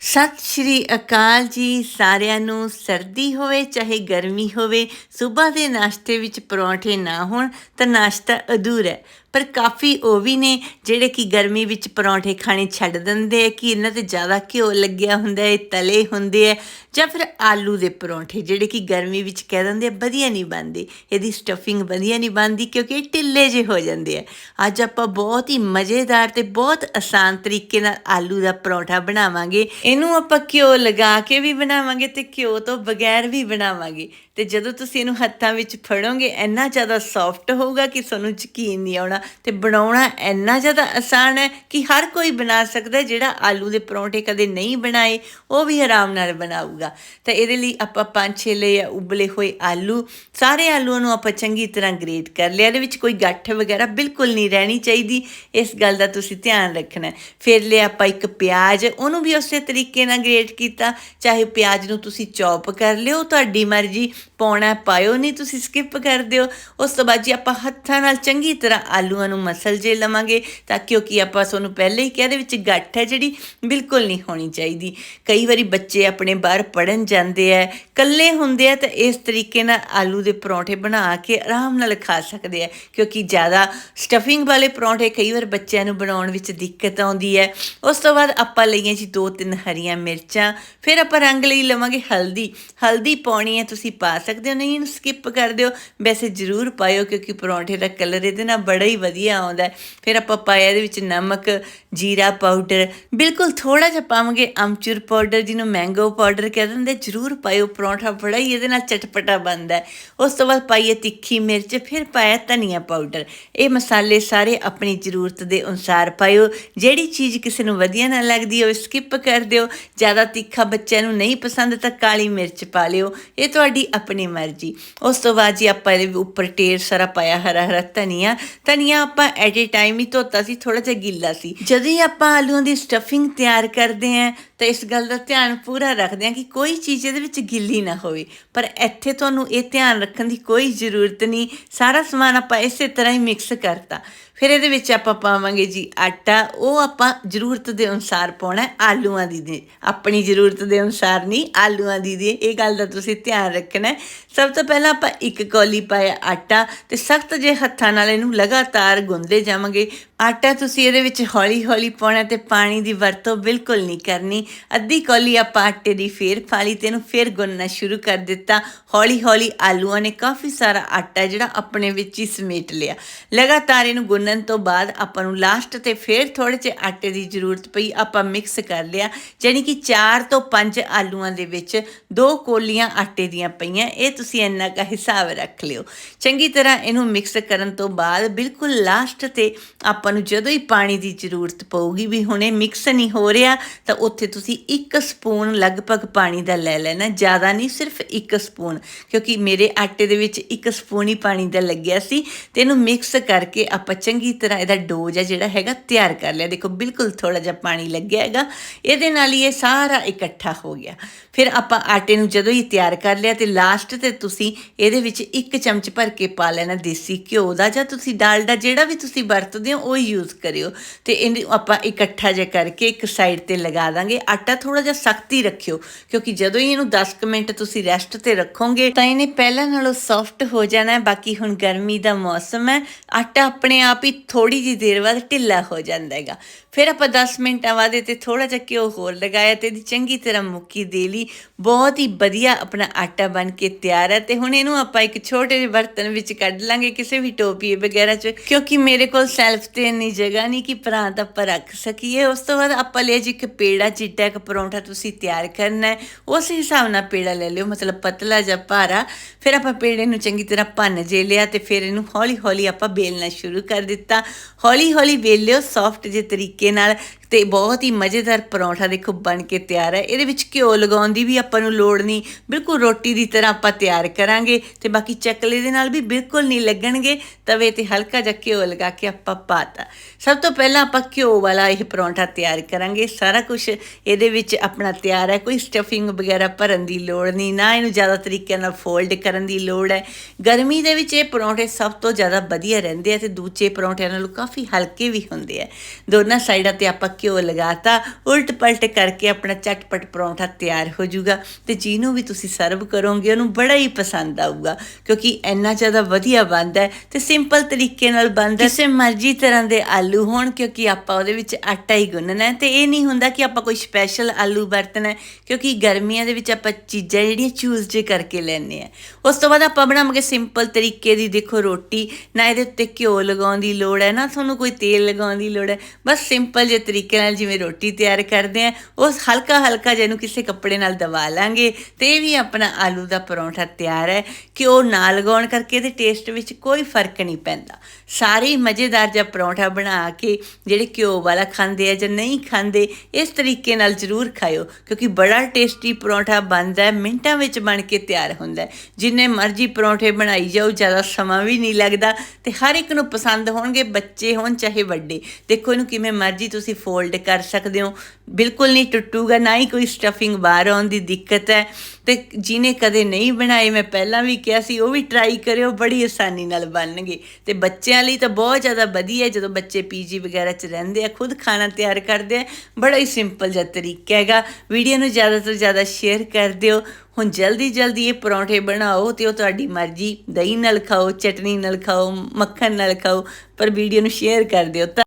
ਸਤਿ ਸ਼੍ਰੀ ਅਕਾਲ ਜੀ ਸਾਰਿਆਂ ਨੂੰ। ਸਰਦੀ ਹੋਵੇ, ਚਾਹੇ ਗਰਮੀ ਹੋਵੇ, ਸਵੇਰ ਦੇ ਨਾਸ਼ਤੇ ਵਿੱਚ ਪਰੌਂਠੇ ਨਾ ਹੋਣ ਤਾਂ ਨਾਸ਼ਤਾ ਅਧੂਰਾ ਹੈ। ਪਰ ਕਾਫੀ ਉਹ ਵੀ ਨੇ ਜਿਹੜੇ ਕਿ ਗਰਮੀ ਵਿੱਚ ਪਰੌਂਠੇ ਖਾਣੇ ਛੱਡ ਦਿੰਦੇ ਆ, ਕਿ ਇਹਨਾਂ ਤੇ ਜ਼ਿਆਦਾ ਘਿਓ ਲੱਗਿਆ ਹੁੰਦਾ ਹੈ, ਤਲੇ ਹੁੰਦੇ ਆ, ਜਾਂ ਫਿਰ ਆਲੂ ਦੇ ਪਰੌਂਠੇ ਜਿਹੜੇ ਕਿ ਗਰਮੀ ਵਿੱਚ ਕਹਿ ਦਿੰਦੇ ਆ, ਵਧੀਆ ਨਹੀਂ ਬਣਦੇ। ਇਹਦੀ ਸਟਫਿੰਗ ਵਧੀਆ ਨਹੀਂ ਬਣਦੀ ਕਿਉਂਕਿ ਇਹ ਢਿੱਲੇ ਜਿਹੇ ਹੋ ਜਾਂਦੇ ਆ। ਅੱਜ ਆਪਾਂ ਬਹੁਤ ਹੀ ਮਜ਼ੇਦਾਰ ਤੇ ਬਹੁਤ ਆਸਾਨ ਤਰੀਕੇ ਨਾਲ ਆਲੂ ਦਾ ਪਰੌਂਠਾ ਬਣਾਵਾਂਗੇ। ਇਹਨੂੰ ਆਪਾਂ ਘਿਓ ਲਗਾ ਕੇ ਵੀ ਬਣਾਵਾਂਗੇ ਤੇ ਘਿਓ ਤੋਂ ਬਗੈਰ ਵੀ ਬਣਾਵਾਂਗੇ। ਤੇ ਜਦੋਂ ਤੁਸੀਂ ਇਹਨੂੰ ਹੱਥਾਂ ਵਿੱਚ ਫੜੋਗੇ, ਇੰਨਾ ਜ਼ਿਆਦਾ ਸੌਫਟ ਹੋਊਗਾ ਕਿ ਤੁਹਾਨੂੰ ਯਕੀਨ ਨਹੀਂ ਆਉਣਾ। ਤੇ ਬਣਾਉਣਾ ਇੰਨਾ ਜ਼ਿਆਦਾ ਆਸਾਨ ਹੈ ਕਿ ਹਰ ਕੋਈ ਬਣਾ ਸਕਦਾ ਜਿਹੜਾ ਆਲੂ ਦੇ ਪਰੌਂਠੇ ਕਦੇ ਨਹੀਂ ਬਣਾਏ, ਉਹ ਵੀ ਆਰਾਮ ਨਾਲ ਬਣਾਊਗਾ। ਤਾਂ ਇਹਦੇ ਲਈ ਆਪਾਂ ਪੰਜ ਛੇ ਲਏ ਆ, ਉਬਲੇ ਹੋਏ ਆਲੂ। ਸਾਰੇ ਆਲੂਆਂ ਨੂੰ ਆਪਾਂ ਚੰਗੀ ਤਰ੍ਹਾਂ ਗ੍ਰੇਟ ਕਰ ਲਿਆ। ਇਹਦੇ ਵਿੱਚ ਕੋਈ ਗੱਠ ਵਗੈਰਾ ਬਿਲਕੁਲ ਨਹੀਂ ਰਹਿਣੀ ਚਾਹੀਦੀ। ਇਸ ਗੱਲ ਦਾ ਤੁਸੀਂ ਧਿਆਨ ਰੱਖਣਾ ਫਿਰ ਲਿਆ ਆਪਾਂ ਇੱਕ ਪਿਆਜ਼। ਉਹਨੂੰ ਵੀ ਉਸੇ ਤਰੀਕੇ ਨਾਲ ਗ੍ਰੇਟ ਕੀਤਾ। ਚਾਹੇ ਪਿਆਜ਼ ਨੂੰ ਤੁਸੀਂ ਚੌਪ ਕਰ ਲਿਓ, ਤੁਹਾਡੀ ਮਰਜ਼ੀ। ਪਾਉਣਾ ਪਾਇਓ ਨਹੀਂ, ਤੁਸੀਂ ਸਕਿਪ ਕਰ ਦਿਓ। ਉਸ ਤੋਂ ਬਾਅਦ ਜੀ ਆਪਾਂ ਹੱਥਾਂ ਨਾਲ ਚੰਗੀ ਤਰ੍ਹਾਂ ਆਲੂਆਂ ਨੂੰ ਮਸਲ ਜੇ ਲਵਾਂਗੇ ਤਾਂ ਕਿਉਂਕਿ ਆਪਾਂ ਤੁਹਾਨੂੰ ਪਹਿਲੇ ਹੀ ਕਿਹਾ, ਇਹਦੇ ਵਿੱਚ ਗੱਠ ਹੈ ਜਿਹੜੀ ਬਿਲਕੁਲ ਨਹੀਂ ਹੋਣੀ ਚਾਹੀਦੀ। ਕਈ ਵਾਰੀ ਬੱਚੇ ਆਪਣੇ ਬਾਹਰ ਪੜਨ ਜਾਂਦੇ ਆ, ਇਕੱਲੇ ਹੁੰਦੇ ਆ ਤਾਂ ਇਸ ਤਰੀਕੇ ਨਾਲ ਆਲੂ ਦੇ ਪਰੌਂਠੇ ਬਣਾ ਕੇ ਆਰਾਮ ਨਾਲ ਖਾ ਸਕਦੇ ਆ, ਕਿਉਂਕਿ ਜ਼ਿਆਦਾ ਸਟਫਿੰਗ ਵਾਲੇ ਪਰੌਂਠੇ ਕਈ ਵਾਰ ਬੱਚਿਆਂ ਨੂੰ ਬਣਾਉਣ ਵਿੱਚ ਦਿੱਕਤ ਆਉਂਦੀ ਹੈ। ਉਸ ਤੋਂ ਬਾਅਦ ਆਪਾਂ ਲਈਆਂ ਜੀ ਦੋ ਤਿੰਨ ਹਰੀਆਂ ਮਿਰਚਾਂ, ਫਿਰ ਆਪਾਂ ਰੰਗ ਲਈ ਲਵਾਂਗੇ ਹਲਦੀ। ਹਲਦੀ ਪਾਉਣੀ ਹੈ, ਤੁਸੀਂ ਪਾ ਸਕਦੇ ਹੋ, ਨਹੀਂ ਇਹਨੂੰ ਸਕਿਪ ਕਰ ਦਿਓ। ਵੈਸੇ ਜ਼ਰੂਰ ਪਾਇਓ, ਕਿਉਂਕਿ ਪਰੌਂਠੇ ਦਾ ਕਲਰ ਇਹਦੇ ਨਾਲ ਬੜਾ ਹੀ ਵਧੀਆ ਆਉਂਦਾ ਫਿਰ ਆਪਾਂ ਪਾਇਆ ਇਹਦੇ ਵਿੱਚ ਨਮਕ, ਜੀਰਾ ਪਾਊਡਰ ਬਿਲਕੁਲ ਥੋੜਾ ਜਿਹਾ ਪਾਵਾਂਗੇ ਅਮਚੂਰ ਪਾਊਡਰ ਜਿਹਨੂੰ ਮੈਂਗੋ ਪਾਊਡਰ ਕਹਿ ਦਿੰਦੇ, ਜ਼ਰੂਰ ਪਾਇਓ, ਪਰੌਂਠਾ ਬੜਾ ਹੀ ਇਹਦੇ ਨਾਲ ਚਟਪਟਾ ਬਣਦਾ ਉਸ ਤੋਂ ਬਾਅਦ ਪਾਈਏ ਤਿੱਖੀ ਮਿਰਚ, ਫਿਰ ਪਾਇਆ ਧਨੀਆ ਪਾਊਡਰ ਇਹ ਮਸਾਲੇ ਸਾਰੇ ਆਪਣੀ ਜ਼ਰੂਰਤ ਦੇ ਅਨੁਸਾਰ ਪਾਇਓ। ਜਿਹੜੀ ਚੀਜ਼ ਕਿਸੇ ਨੂੰ ਵਧੀਆ ਨਾ ਲੱਗਦੀ ਹੋਵੇ ਸਕਿਪ ਕਰ ਦਿਓ। ਜ਼ਿਆਦਾ ਤਿੱਖਾ ਬੱਚਿਆਂ ਨੂੰ ਨਹੀਂ ਪਸੰਦ, ਤਾਂ ਕਾਲੀ ਮਿਰਚ ਪਾ ਲਿਓ। ਇਹ ਤੁਹਾਡੀ ਆਪਣੀ ਮਰਜ਼ੀ। ਉਸ ਤੋਂ ਬਾਅਦ ਜੀ ਆਪਾਂ ਇਹਦੇ ਉੱਪਰ ਢੇਰ ਸਾਰਾ ਪਾਇਆ ਹਰਾ ਹਰਾ ਧਨੀਆ। ਧਨੀਆ ਆਪਾਂ ਐਟ ਏ ਟਾਈਮ ਹੀ ਧੋਤਾ ਸੀ ਥੋੜਾ ਜਿਹਾ ਗਿੱਲਾ ਸੀ। ਜਦੋਂ ਹੀ ਆਪਾਂ ਆਲੂਆਂ ਦੀ ਸਟਫਿੰਗ ਤਿਆਰ ਕਰਦੇ ਆਂ ਤਾਂ ਇਸ ਗੱਲ ਦਾ ਧਿਆਨ ਪੂਰਾ ਰੱਖਦੇ ਆਂ ਕਿ ਕੋਈ ਚੀਜ਼ ਇਹਦੇ ਵਿੱਚ ਗਿੱਲੀ ਨਾ ਹੋਵੇ। ਪਰ ਇੱਥੇ ਤੁਹਾਨੂੰ ਇਹ ਧਿਆਨ ਰੱਖਣ ਦੀ ਕੋਈ ਜ਼ਰੂਰਤ ਨਹੀਂ। ਸਾਰਾ ਸਮਾਨ ਆਪਾਂ ਇਸੇ ਤਰ੍ਹਾਂ ਹੀ ਮਿਕਸ ਕਰਤਾ। ਫਿਰ ਇਹਦੇ ਵਿੱਚ ਆਪਾਂ ਪਾਵਾਂਗੇ ਜੀ ਆਟਾ, ਉਹ ਆਪਾਂ ਜ਼ਰੂਰਤ ਦੇ ਅਨੁਸਾਰ ਪਾਉਣਾ ਆਲੂਆਂ ਦੀ ਦੇ। ਆਪਣੀ ਜ਼ਰੂਰਤ ਦੇ ਅਨੁਸਾਰ ਨਹੀਂ, ਆਲੂਆਂ ਦੀ ਦੇ। ਇਹ ਗੱਲ ਦਾ ਤੁਸੀਂ ਧਿਆਨ ਰੱਖਣਾ ਸਭ ਤੋਂ ਪਹਿਲਾਂ ਆਪਾਂ ਇੱਕ ਕੌਲੀ ਪਾਇਆ ਆਟਾ ਤੇ ਸਖਤ ਜੇ ਹੱਥਾਂ ਨਾਲ ਇਹਨੂੰ ਲਗਾਤਾਰ ਗੁੰਦੇ ਜਾਵਾਂਗੇ। ਆਟਾ ਤੁਸੀਂ ਇਹਦੇ ਵਿੱਚ ਹੌਲੀ ਹੌਲੀ ਪਾਉਣਾ ਤੇ ਪਾਣੀ ਦੀ ਵਰਤੋਂ ਬਿਲਕੁਲ ਨਹੀਂ ਕਰਨੀ। ਅੱਧੀ ਕੌਲੀ ਆਪਾਂ ਆਟੇ ਦੀ ਫੇਰ ਫਾਲੀ ਤੇ ਇਹਨੂੰ ਫੇਰ ਗੁੰਨਣਾ ਸ਼ੁਰੂ ਕਰ ਦਿੱਤਾ। ਹੌਲੀ ਹੌਲੀ ਆਲੂਆਂ ਨੇ ਕਾਫੀ ਸਾਰਾ ਆਟਾ ਜਿਹੜਾ ਆਪਣੇ ਵਿੱਚ ਹੀ ਸਮੇਟ ਲਿਆ। ਲਗਾਤਾਰ ਇਹਨੂੰ ਗੁੰਨਣ ਤੋਂ ਬਾਅਦ ਆਪਾਂ ਨੂੰ ਲਾਸਟ ਤੇ ਫੇਰ ਥੋੜੇ ਜਿਹੇ ਆਟੇ ਦੀ ਜ਼ਰੂਰਤ ਪਈ, ਆਪਾਂ ਮਿਕਸ ਕਰ ਲਿਆ। ਜਾਣੀ ਕਿ 4 ਤੋਂ 5 ਆਲੂਆਂ ਦੇ ਵਿੱਚ ਦੋ ਕੋਲੀਆਂ ਆਟੇ ਦੀਆਂ ਪਈਆਂ। ਇਹ ਤੁਸੀਂ ਇੰਨਾ ਕਾ ਹਿਸਾਬ ਰੱਖ ਲਿਓ। ਚੰਗੀ ਤਰ੍ਹਾਂ ਇਹਨੂੰ ਮਿਕਸ ਕਰਨ ਤੋਂ ਬਾਅਦ ਬਿਲਕੁਲ ਲਾਸਟ ਤੇ ਆਪਾਂ ਆਪਾਂ ਨੂੰ ਜਦੋਂ ਹੀ ਪਾਣੀ ਦੀ ਜ਼ਰੂਰਤ ਪਊਗੀ ਵੀ ਹੁਣੇ ਮਿਕਸ ਨਹੀਂ ਹੋ ਰਿਹਾ, ਤਾਂ ਉੱਥੇ ਤੁਸੀਂ ਇੱਕ ਸਪੂਨ ਲਗਭਗ ਪਾਣੀ ਦਾ ਲੈ ਲੈਣਾ, ਜ਼ਿਆਦਾ ਨਹੀਂ, ਸਿਰਫ ਇੱਕ ਸਪੂਨ। ਕਿਉਂਕਿ ਮੇਰੇ ਆਟੇ ਦੇ ਵਿੱਚ ਇੱਕ ਸਪੂਨ ਹੀ ਪਾਣੀ ਦਾ ਲੱਗਿਆ ਸੀ, ਤੇ ਇਹਨੂੰ ਮਿਕਸ ਕਰਕੇ ਆਪਾਂ ਚੰਗੀ ਤਰ੍ਹਾਂ ਇਹਦਾ ਡੋ ਜਿਹਾ ਜਿਹੜਾ ਹੈਗਾ, ਤਿਆਰ ਕਰ ਲਿਆ। ਦੇਖੋ, ਬਿਲਕੁਲ ਥੋੜਾ ਜਿਹਾ ਪਾਣੀ ਲੱਗਿਆ ਹੈਗਾ। ਇਹਦੇ ਨਾਲ ਹੀ ਇਹ ਸਾਰਾ ਇਕੱਠਾ ਹੋ ਗਿਆ। ਫਿਰ ਆਪਾਂ ਆਟੇ ਨੂੰ ਜਦੋਂ ਹੀ ਤਿਆਰ ਕਰ ਲਿਆ, ਤੇ ਲਾਸਟ ਤੇ ਤੁਸੀਂ ਇਹਦੇ ਵਿੱਚ ਇੱਕ ਚਮਚ ਭਰ ਕੇ ਪਾ ਲੈਣਾ ਦੇਸੀ ਘਿਓ ਦਾ, ਜਾਂ ਤੁਸੀਂ ਡਾਲਡਾ ਜਿਹੜਾ ਵੀ ਤੁਸੀਂ ਵਰਤਦੇ ਹੋ, ਉਹ ਯੂਜ਼ ਕਰਿਓ ਤੇ ਇਹਨੂੰ ਆਪਾਂ ਇਕੱਠਾ ਜਿਹਾ ਕਰਕੇ ਇੱਕ ਸਾਈਡ ਤੇ ਲਗਾ ਦਾਂਗੇ। ਆਟਾ ਥੋੜਾ ਜਿਹਾ ਸਖਤ ਰੱਖਿਓ, ਕਿਉਂਕਿ ਜਦੋਂ ਹੀ ਇਹਨੂੰ 10 ਮਿੰਟ ਤੁਸੀਂ ਰੈਸਟ ਤੇ ਰੱਖੋਗੇ, ਤਾਂ ਇਹਨੇ ਪਹਿਲਾਂ ਨਾਲੋਂ ਸੌਫਟ ਹੋ ਜਾਣਾ ਹੈ। ਬਾਕੀ ਹੁਣ ਗਰਮੀ ਦਾ ਮੌਸਮ ਹੈ, ਆਟਾ ਆਪਣੇ ਆਪ ਹੀ ਥੋੜੀ ਜਿਹੀ ਦੇਰ ਬਾਅਦ ਢਿੱਲਾ ਹੋ ਜਾਂਦਾ ਹੈਗਾ। ਫਿਰ ਆਪਾਂ 10 ਮਿੰਟਾਂ ਬਾਅਦ ਇਹ ਤੇ ਥੋੜਾ ਜਿਹਾ ਘਿਓ ਹੋਰ ਲਗਾਇਆ ਤੇ ਇਹਦੀ ਚੰਗੀ ਤਰ੍ਹਾਂ ਮੁੱਕੀ ਦੇ ਲਈ। ਬਹੁਤ ਹੀ ਵਧੀਆ ਆਪਣਾ ਆਟਾ ਬਣ ਕੇ ਤਿਆਰ ਹੈ ਤੇ ਹੁਣ ਇਹਨੂੰ ਆਪਾਂ ਇੱਕ ਛੋਟੇ ਜਿਹੇ ਬਰਤਨ ਵਿੱਚ ਕੱਢ ਲਾਂਗੇ ਕਿਸੇ ਵੀ ਟੋਪੀ ਵਗੈਰਾ 'ਚ, ਕਿਉਂਕਿ ਮੇਰੇ ਕੋਲ ਸੈਲਫ ਤੇ ਇੰਨੀ ਜਗ੍ਹਾ ਨਹੀਂ ਕਿ ਤਾਂ ਆਪਾਂ ਰੱਖ ਸਕੀਏ। ਉਸ ਤੋਂ ਬਾਅਦ ਆਪਾਂ ਲਿਆ ਜੀ ਇੱਕ ਪੇੜਾ, ਚਿੱਟਾ, ਇੱਕ ਪਰੌਂਠਾ ਤੁਸੀਂ ਤਿਆਰ ਕਰਨਾ ਹੈ। ਉਸ ਹਿਸਾਬ ਨਾਲ ਪੇੜਾ ਲੈ ਲਿਓ, ਮਤਲਬ ਪਤਲਾ ਜਾਂ ਭਾਰਾ। ਫਿਰ ਆਪਾਂ ਪੇੜੇ ਨੂੰ ਚੰਗੀ ਤਰ੍ਹਾਂ ਭੰਨ ਜੇ ਲਿਆ ਤੇ ਫਿਰ ਇਹਨੂੰ ਹੌਲੀ ਹੌਲੀ ਆਪਾਂ ਬੇਲਣਾ ਸ਼ੁਰੂ ਕਰ ਦਿੱਤਾ। ਹੌਲੀ ਹੌਲੀ ਬੇਲਿਓ ਸੌਫਟ ਜੇ ਤਰੀਕੇ ਨਾਲ। ਤੇ ਬਹੁਤ ਹੀ ਮਜ਼ੇਦਾਰ ਪਰੌਂਠਾ ਦੇਖੋ ਬਣ ਕੇ ਤਿਆਰ ਹੈ। ਇਹਦੇ ਵਿੱਚ ਘਿਓ ਲਗਾਉਣ ਦੀ ਵੀ ਆਪਾਂ ਨੂੰ ਲੋੜ ਨਹੀਂ। ਬਿਲਕੁਲ ਰੋਟੀ ਦੀ ਤਰ੍ਹਾਂ ਆਪਾਂ ਤਿਆਰ ਕਰਾਂਗੇ ਤੇ ਬਾਕੀ ਚੱਕਲੇ ਦੇ ਨਾਲ ਵੀ ਬਿਲਕੁਲ ਨਹੀਂ ਲੱਗਣਗੇ। ਤਵੇ ਤੇ ਹਲਕਾ ਜਿਹਾ ਘਿਓ ਲਗਾ ਕੇ ਆਪਾਂ ਪਾਤਾ। ਸਭ ਤੋਂ ਪਹਿਲਾਂ ਆਪਾਂ ਘਿਓ ਵਾਲਾ ਇਹ ਪਰੌਂਠਾ ਤਿਆਰ ਕਰਾਂਗੇ। ਸਾਰਾ ਕੁਝ ਇਹਦੇ ਵਿੱਚ ਆਪਣਾ ਤਿਆਰ ਹੈ। ਕੋਈ ਸਟਫਿੰਗ ਵਗੈਰਾ ਭਰਨ ਦੀ ਲੋੜ ਨਹੀਂ। ਨਾ ਇਹਨੂੰ ਜ਼ਿਆਦਾ ਤਰੀਕੇ ਨਾਲ ਫੋਲਡ ਕਰਨ ਦੀ ਲੋੜ ਹੈ। ਗਰਮੀ ਦੇ ਵਿੱਚ ਇਹ ਪਰੌਂਠੇ ਸਭ ਤੋਂ ਜ਼ਿਆਦਾ ਵਧੀਆ ਰਹਿੰਦੇ ਆ ਤੇ ਦੂਜੇ ਪਰੌਂਠਿਆਂ ਨਾਲੋਂ ਕਾਫੀ ਹਲਕੇ ਵੀ ਹੁੰਦੇ ਆ। ਦੋਨਾਂ ਸਾਈਡਾਂ ਤੇ ਆਪਾਂ ਘਿਓ ਲਗਾਤਾ ਉਲਟ ਪਲਟ ਕਰਕੇ ਆਪਣਾ ਚਟਪਟ ਪਰੌਂਠਾ ਤਿਆਰ ਹੋ ਜਾਊਗਾ ਤੇ ਜਿਹਨੂੰ ਵੀ ਤੁਸੀਂ ਸਰਵ ਕਰੋਗੇ, ਉਹਨੂੰ ਬੜਾ ਹੀ ਪਸੰਦ ਆਊਗਾ, ਕਿਉਂਕਿ ਇੰਨਾ ਜ਼ਿਆਦਾ ਵਧੀਆ ਬਣਦਾ ਹੈ ਤੇ ਸਿੰਪਲ ਤਰੀਕੇ ਨਾਲ ਬਣਦਾ ਹੈ। ਕਿਸੇ ਮਰਜ਼ੀ ਤਰ੍ਹਾਂ ਦੇ ਆਲੂ ਹੋਣ, ਕਿਉਂਕਿ ਆਪਾਂ ਉਹਦੇ ਵਿੱਚ ਆਟਾ ਹੀ ਗੁੰਨਣਾ ਹੈ, ਤੇ ਇਹ ਨਹੀਂ ਹੁੰਦਾ ਕਿ ਆਪਾਂ ਕੋਈ ਸਪੈਸ਼ਲ ਆਲੂ ਵਰਤਣਾ ਕਿਉਂਕਿ ਗਰਮੀਆਂ ਦੇ ਵਿੱਚ ਆਪਾਂ ਚੀਜ਼ਾਂ ਜਿਹੜੀਆਂ ਚੂਜ਼ ਜੇ ਕਰਕੇ ਲੈਣੇ ਆ ਉਸ ਤੋਂ ਬਾਅਦ ਆਪਾਂ ਬਣਾਵਾਂਗੇ ਸਿੰਪਲ ਤਰੀਕੇ ਦੀ, ਦੇਖੋ ਰੋਟੀ, ਨਾ ਇਹਦੇ ਉੱਤੇ ਘਿਓ ਲਗਾਉਣ ਦੀ ਲੋੜ ਹੈ, ਨਾ ਤੁਹਾਨੂੰ ਕੋਈ ਤੇਲ ਲਗਾਉਣ ਦੀ ਲੋੜ ਹੈ, ਬਸ ਸਿੰਪਲ ਜੇ ਤਰੀਕੇ ਤਰੀਕੇ ਨਾਲ ਜਿਵੇਂ ਰੋਟੀ ਤਿਆਰ ਕਰਦੇ ਆ ਉਸ ਹਲਕਾ ਹਲਕਾ ਜਿਹਨੂੰ ਕਿਸੇ ਕੱਪੜੇ ਨਾਲ ਦਬਾ ਲਾਂਗੇ ਤੇ ਇਹ ਵੀ ਆਪਣਾ ਆਲੂ ਦਾ ਪਰੌਂਠਾ ਤਿਆਰ ਹੈ ਘਿਓ ਨਾ ਲਗਾਉਣ ਕਰਕੇ ਇਹਦੇ ਟੇਸਟ ਵਿੱਚ ਕੋਈ ਫ਼ਰਕ ਨਹੀਂ ਪੈਂਦਾ। ਸਾਰੇ ਮਜ਼ੇਦਾਰ ਜਿਹਾ ਪਰੌਂਠਾ ਬਣਾ ਕੇ ਜਿਹੜੇ ਘਿਓ ਵਾਲਾ ਖਾਂਦੇ ਆ ਜਾਂ ਨਹੀਂ ਖਾਂਦੇ, ਇਸ ਤਰੀਕੇ ਨਾਲ ਜ਼ਰੂਰ ਖਾਇਓ, ਕਿਉਂਕਿ ਬੜਾ ਟੇਸਟੀ ਪਰੌਂਠਾ ਬਣਦਾ ਹੈ, ਮਿੰਟਾਂ ਵਿੱਚ ਬਣ ਕੇ ਤਿਆਰ ਹੁੰਦਾ ਹੈ। ਜਿੰਨੇ ਮਰਜ਼ੀ ਪਰੌਂਠੇ ਬਣਾਈ ਜਾਓ, ਜ਼ਿਆਦਾ ਸਮਾਂ ਵੀ ਨਹੀਂ ਲੱਗਦਾ ਤੇ ਹਰ ਇੱਕ ਨੂੰ ਪਸੰਦ ਹੋਣਗੇ ਬੱਚੇ ਹੋਣ ਚਾਹੇ ਵੱਡੇ। ਦੇਖੋ ਇਹਨੂੰ ਕਿਵੇਂ ਮਰਜ਼ੀ ਤੁਸੀਂ ਫੋਲਡ ਕਰ ਸਕਦੇ ਹੋ। ਬਿਲਕੁਲ ਨਹੀਂ ਟੁੱਟੂਗਾ, ਨਾ ਹੀ ਕੋਈ ਸਟਫਿੰਗ ਬਾਹਰ ਆਉਣ ਦੀ ਦਿੱਕਤ ਹੈ। ਤੇ ਜਿਹਨੇ ਕਦੇ ਨਹੀਂ ਬਣਾਏ, ਮੈਂ ਪਹਿਲਾਂ ਵੀ ਕਿਹਾ ਸੀ, ਉਹ ਵੀ ਟਰਾਈ ਕਰਿਓ, ਬੜੀ ਆਸਾਨੀ ਨਾਲ ਬਣਨਗੇ। ਤੇ ਬੱਚਿਆਂ ਲਈ ਤਾਂ ਬਹੁਤ ਜ਼ਿਆਦਾ ਵਧੀਆ ਜਦੋਂ ਬੱਚੇ ਪੀਜੀ ਵਗੈਰਾ 'ਚ ਰਹਿੰਦੇ ਆ, ਖੁਦ ਖਾਣਾ ਤਿਆਰ ਕਰਦੇ ਆ, ਬੜਾ ਹੀ ਸਿੰਪਲ ਜਿਹਾ ਤਰੀਕਾ ਹੈਗਾ। ਵੀਡੀਓ ਨੂੰ ਜ਼ਿਆਦਾ ਤੋਂ ਜ਼ਿਆਦਾ ਸ਼ੇਅਰ ਕਰ ਦਿਓ। ਹੁਣ ਜਲਦੀ ਜਲਦੀ ਇਹ ਪਰੌਂਠੇ ਬਣਾਓ ਤੇ ਉਹ ਤੁਹਾਡੀ ਮਰਜ਼ੀ, ਦਹੀਂ ਨਾਲ ਖਾਓ, ਚਟਨੀ ਨਾਲ ਖਾਓ, ਮੱਖਣ ਨਾਲ ਖਾਓ, ਪਰ ਵੀਡੀਓ ਨੂੰ ਸ਼ੇਅਰ ਕਰ ਦਿਓ। ਤਾਂ